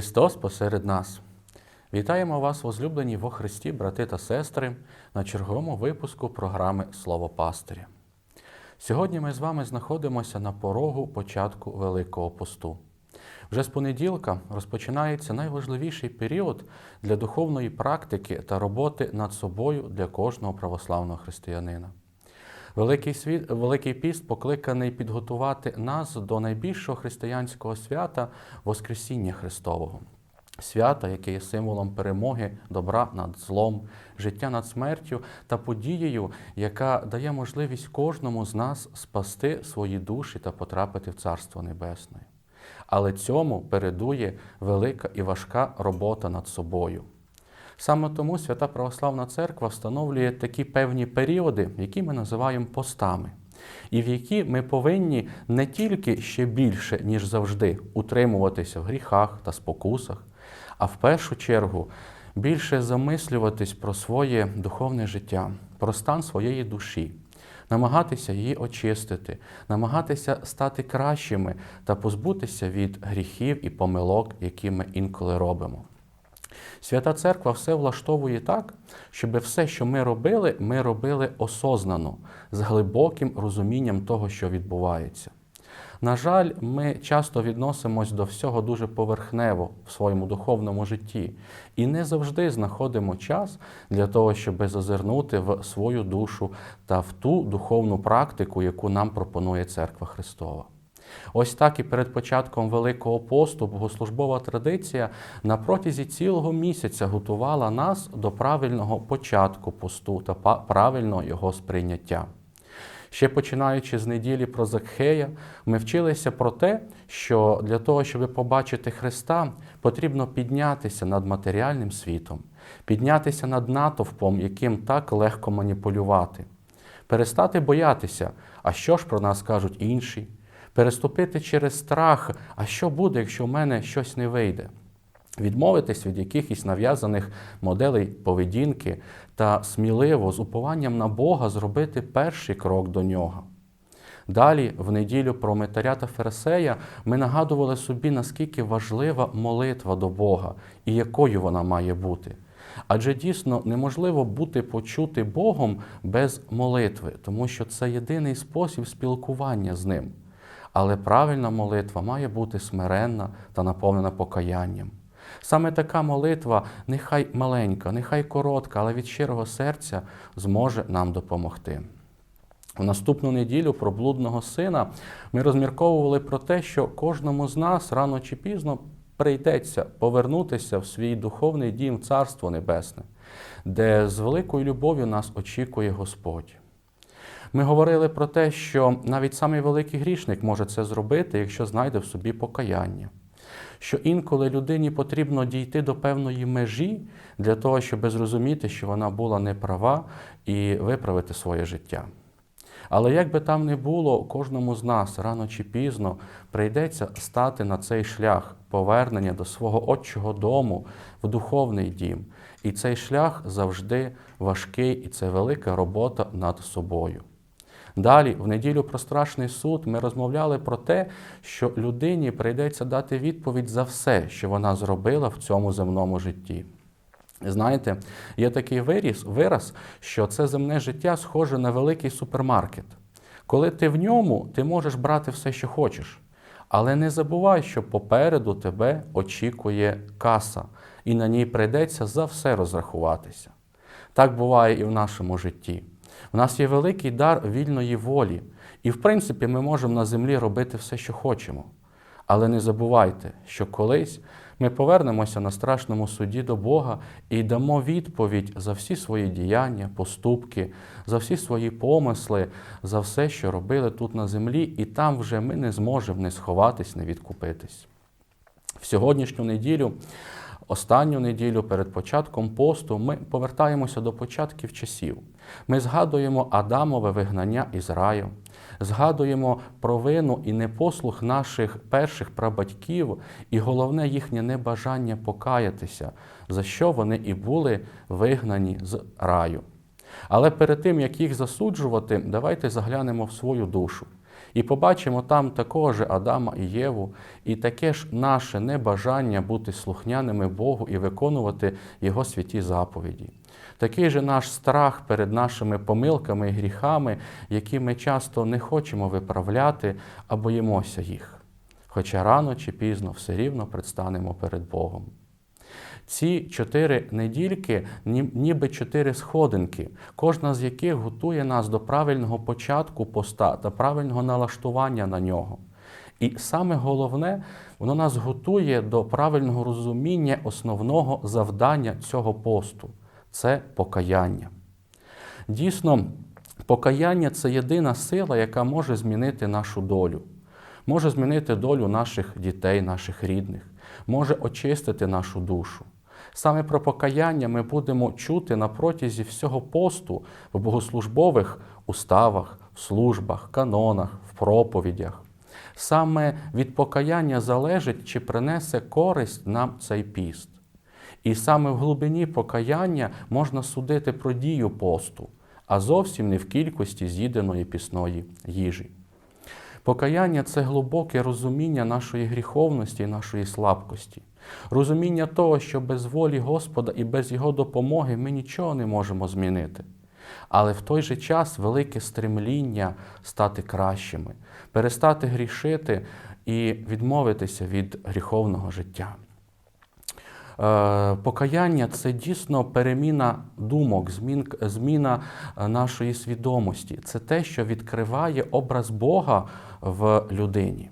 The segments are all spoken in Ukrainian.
Христос посеред нас. Вітаємо вас, возлюблені во Христі, брати та сестри, на черговому випуску програми Слово Пастиря. Сьогодні ми з вами знаходимося на порогу початку Великого посту. Вже з понеділка розпочинається найважливіший період для духовної практики та роботи над собою для кожного православного християнина. Великий, світ, Великий піст покликаний підготувати нас до найбільшого християнського свята Воскресіння Христового. Свята, яке є символом перемоги добра над злом, життя над смертю та подією, яка дає можливість кожному з нас спасти свої душі та потрапити в Царство Небесне. Але цьому передує велика і важка робота над собою. Саме тому Свята Православна Церква встановлює такі певні періоди, які ми називаємо постами, і в які ми повинні не тільки ще більше, ніж завжди, утримуватися в гріхах та спокусах, а в першу чергу більше замислюватись про своє духовне життя, про стан своєї душі, намагатися її очистити, намагатися стати кращими та позбутися від гріхів і помилок, які ми інколи робимо. Свята Церква все влаштовує так, щоб все, що ми робили, ми робили осознано, з глибоким розумінням того, що відбувається. На жаль, ми часто відносимось до всього дуже поверхнево в своєму духовному житті і не завжди знаходимо час для того, щоб зазирнути в свою душу та в ту духовну практику, яку нам пропонує Церква Христова. Ось так і перед початком Великого посту богослужбова традиція на протязі цілого місяця готувала нас до правильного початку посту та правильного його сприйняття. Ще починаючи з неділі про Закхея, ми вчилися про те, що для того, щоб побачити Христа, потрібно піднятися над матеріальним світом, піднятися над натовпом, яким так легко маніпулювати, перестати боятися, а що ж про нас кажуть інші, переступити через страх, а що буде, якщо в мене щось не вийде. Відмовитись від якихось нав'язаних моделей поведінки та сміливо з упованням на Бога зробити перший крок до нього. Далі, в неділю про Митаря та Фарисея, ми нагадували собі, наскільки важлива молитва до Бога і якою вона має бути. Адже дійсно неможливо бути почути Богом без молитви, тому що це єдиний спосіб спілкування з Ним. Але правильна молитва має бути смиренна та наповнена покаянням. Саме така молитва, нехай маленька, нехай коротка, але від щирого серця зможе нам допомогти. У наступну неділю про блудного сина ми розмірковували про те, що кожному з нас рано чи пізно прийдеться повернутися в свій духовний дім, Царство Небесне, де з великою любов'ю нас очікує Господь. Ми говорили про те, що навіть самий великий грішник може це зробити, якщо знайде в собі покаяння що інколи людині потрібно дійти до певної межі для того, щоб зрозуміти, що вона була неправа і виправити своє життя. Але як би там не було, кожному з нас рано чи пізно прийдеться стати на цей шлях повернення до свого отчого дому в духовний дім. І цей шлях завжди важкий, і це велика робота над собою. Далі, в неділю про страшний суд, ми розмовляли про те, що людині прийдеться дати відповідь за все, що вона зробила в цьому земному житті. Знаєте, є такий виріз, вираз, що це земне життя схоже на великий супермаркет. Коли ти в ньому, ти можеш брати все, що хочеш. Але не забувай, що попереду тебе очікує каса, і на ній прийдеться за все розрахуватися. Так буває і в нашому житті. У нас є великий дар вільної волі, і, в принципі, ми можемо на землі робити все, що хочемо. Але не забувайте, що колись ми повернемося на страшному суді до Бога і дамо відповідь за всі свої діяння, поступки, за всі свої помисли, за все, що робили тут на землі, і там вже ми не зможемо не сховатись, не відкупитись. В сьогоднішню неділю Останню неділю перед початком посту ми повертаємося до початків часів. Ми згадуємо Адамове вигнання із раю, згадуємо провину і непослух наших перших прабатьків, і головне їхнє небажання покаятися, за що вони і були вигнані з раю. Але перед тим, як їх засуджувати, давайте заглянемо в свою душу. І побачимо там такого ж Адама і Єву, і таке ж наше небажання бути слухняними Богу і виконувати Його святі заповіді. Такий же наш страх перед нашими помилками і гріхами, які ми часто не хочемо виправляти, а боїмося їх. Хоча рано чи пізно все рівно предстанемо перед Богом. Ці чотири недільки, ніби чотири сходинки, кожна з яких готує нас до правильного початку поста та правильного налаштування на нього. І саме головне, воно нас готує до правильного розуміння основного завдання цього посту це покаяння. Дійсно, покаяння це єдина сила, яка може змінити нашу долю, може змінити долю наших дітей, наших рідних, може очистити нашу душу. Саме про покаяння ми будемо чути на протязі всього посту в богослужбових уставах, в службах, канонах, в проповідях. Саме від покаяння залежить, чи принесе користь нам цей піст. І саме в глибині покаяння можна судити про дію посту, а зовсім не в кількості з'їденої пісної їжі. Покаяння це глибоке розуміння нашої гріховності і нашої слабкості, розуміння того, що без волі Господа і без Його допомоги ми нічого не можемо змінити. Але в той же час велике стремління стати кращими, перестати грішити і відмовитися від гріховного життя. Е, Покаяння це дійсно переміна думок, зміна е, нашої свідомості. Це те, що відкриває образ Бога в людині.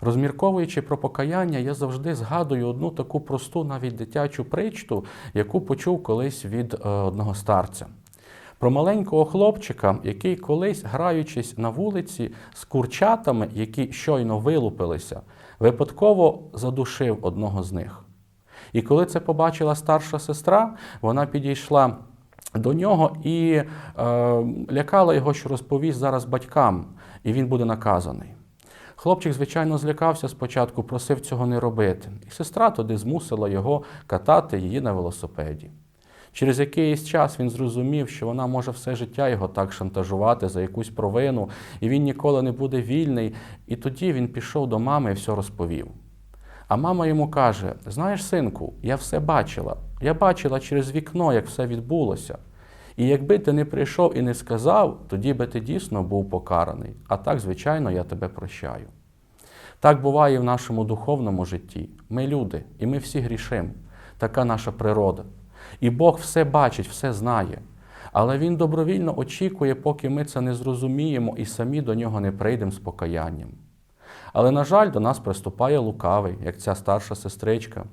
Розмірковуючи про покаяння, я завжди згадую одну таку просту, навіть дитячу притчу, яку почув колись від е, одного старця. Про маленького хлопчика, який колись, граючись на вулиці з курчатами, які щойно вилупилися, випадково задушив одного з них. І коли це побачила старша сестра, вона підійшла до нього і е, лякала його, що розповість зараз батькам, і він буде наказаний. Хлопчик, звичайно, злякався спочатку, просив цього не робити. І сестра тоді змусила його катати її на велосипеді. Через якийсь час він зрозумів, що вона може все життя його так шантажувати за якусь провину, і він ніколи не буде вільний. І тоді він пішов до мами і все розповів. А мама йому каже: Знаєш, синку, я все бачила. Я бачила через вікно, як все відбулося. І якби ти не прийшов і не сказав, тоді би ти дійсно був покараний. А так, звичайно, я тебе прощаю. Так буває і в нашому духовному житті. Ми люди, і ми всі грішимо. Така наша природа. І Бог все бачить, все знає. Але Він добровільно очікує, поки ми це не зрозуміємо і самі до нього не прийдемо з покаянням. Але, на жаль, до нас приступає лукавий, як ця старша сестричка,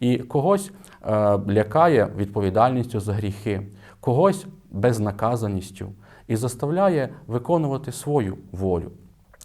і когось е, лякає відповідальністю за гріхи, когось безнаказаністю і заставляє виконувати свою волю.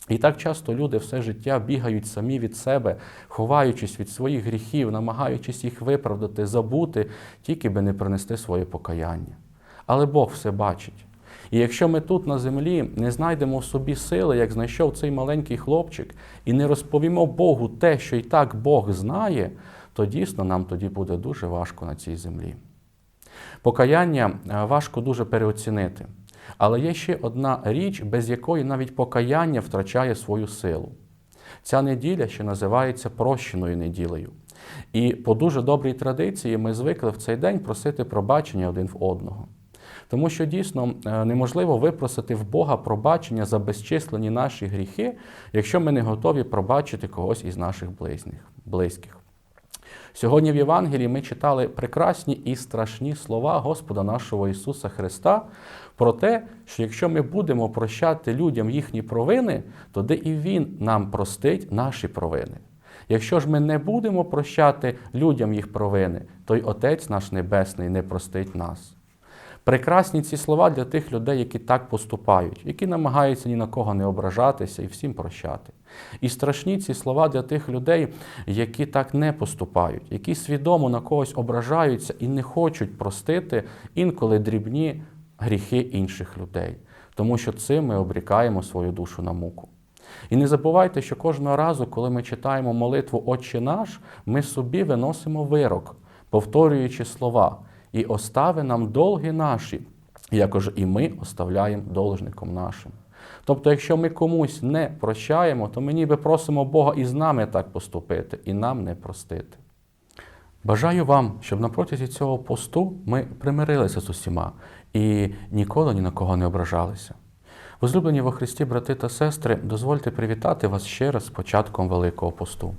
І так часто люди все життя бігають самі від себе, ховаючись від своїх гріхів, намагаючись їх виправдати, забути, тільки би не принести своє покаяння. Але Бог все бачить. І якщо ми тут на землі не знайдемо в собі сили, як знайшов цей маленький хлопчик, і не розповімо Богу те, що і так Бог знає, то дійсно нам тоді буде дуже важко на цій землі. Покаяння е, важко дуже переоцінити. Але є ще одна річ, без якої навіть покаяння втрачає свою силу. Ця неділя ще називається прощеною неділею. І по дуже добрій традиції ми звикли в цей день просити пробачення один в одного. Тому що дійсно е, неможливо випросити в Бога пробачення за безчислені наші гріхи, якщо ми не готові пробачити когось із наших близьких. Сьогодні в Євангелії ми читали прекрасні і страшні слова Господа нашого Ісуса Христа про те, що якщо ми будемо прощати людям їхні провини, то де і Він нам простить наші провини. Якщо ж ми не будемо прощати людям їх провини, то й Отець наш Небесний не простить нас. Прекрасні ці слова для тих людей, які так поступають, які намагаються ні на кого не ображатися і всім прощати. І страшні ці слова для тих людей, які так не поступають, які свідомо на когось ображаються і не хочуть простити інколи дрібні гріхи інших людей, тому що цим ми обрікаємо свою душу на муку. І не забувайте, що кожного разу, коли ми читаємо молитву Отче наш, ми собі виносимо вирок, повторюючи слова і остави нам долги наші, якож і ми оставляємо должником нашим. Тобто, якщо ми комусь не прощаємо, то ми ніби просимо Бога і з нами так поступити, і нам не простити. Бажаю вам, щоб на протязі цього посту ми примирилися з усіма і ніколи ні на кого не ображалися. Возлюблені во Христі, брати та сестри, дозвольте привітати вас ще раз з початком Великого посту.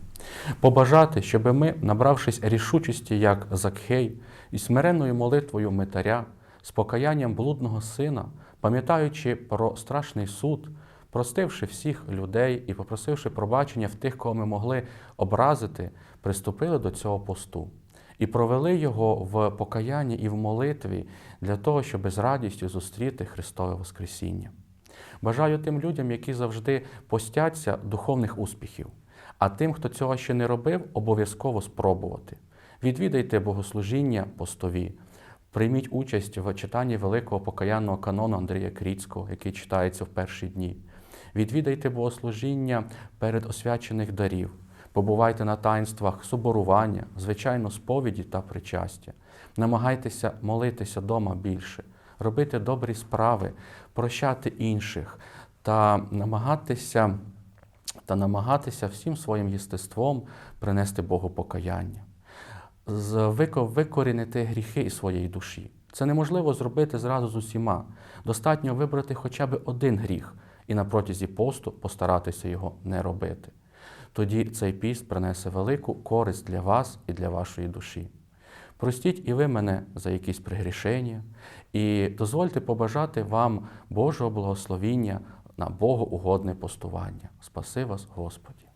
Побажати, щоб ми, набравшись рішучості, як Закхей, і смиренною молитвою митаря, з покаянням блудного сина, пам'ятаючи про страшний суд, простивши всіх людей і попросивши пробачення в тих, кого ми могли образити, приступили до цього посту і провели його в покаянні і в молитві для того, щоб з радістю зустріти Христове Воскресіння. Бажаю тим людям, які завжди постяться духовних успіхів, а тим, хто цього ще не робив, обов'язково спробувати. Відвідайте богослужіння постові, прийміть участь в читанні великого покаянного канону Андрія Кріцького, який читається в перші дні. Відвідайте богослужіння перед освячених дарів, побувайте на таїнствах соборування, звичайно, сповіді та причастя. Намагайтеся молитися дома більше, робити добрі справи, прощати інших та намагатися, та намагатися всім своїм єстеством принести Богу покаяння. Викорінити гріхи із своєї душі. Це неможливо зробити зразу з усіма. Достатньо вибрати хоча б один гріх і на протязі посту постаратися його не робити. Тоді цей піст принесе велику користь для вас і для вашої душі. Простіть і ви мене за якісь пригрішення, і дозвольте побажати вам Божого благословіння на Богоугодне постування. Спаси вас, Господі!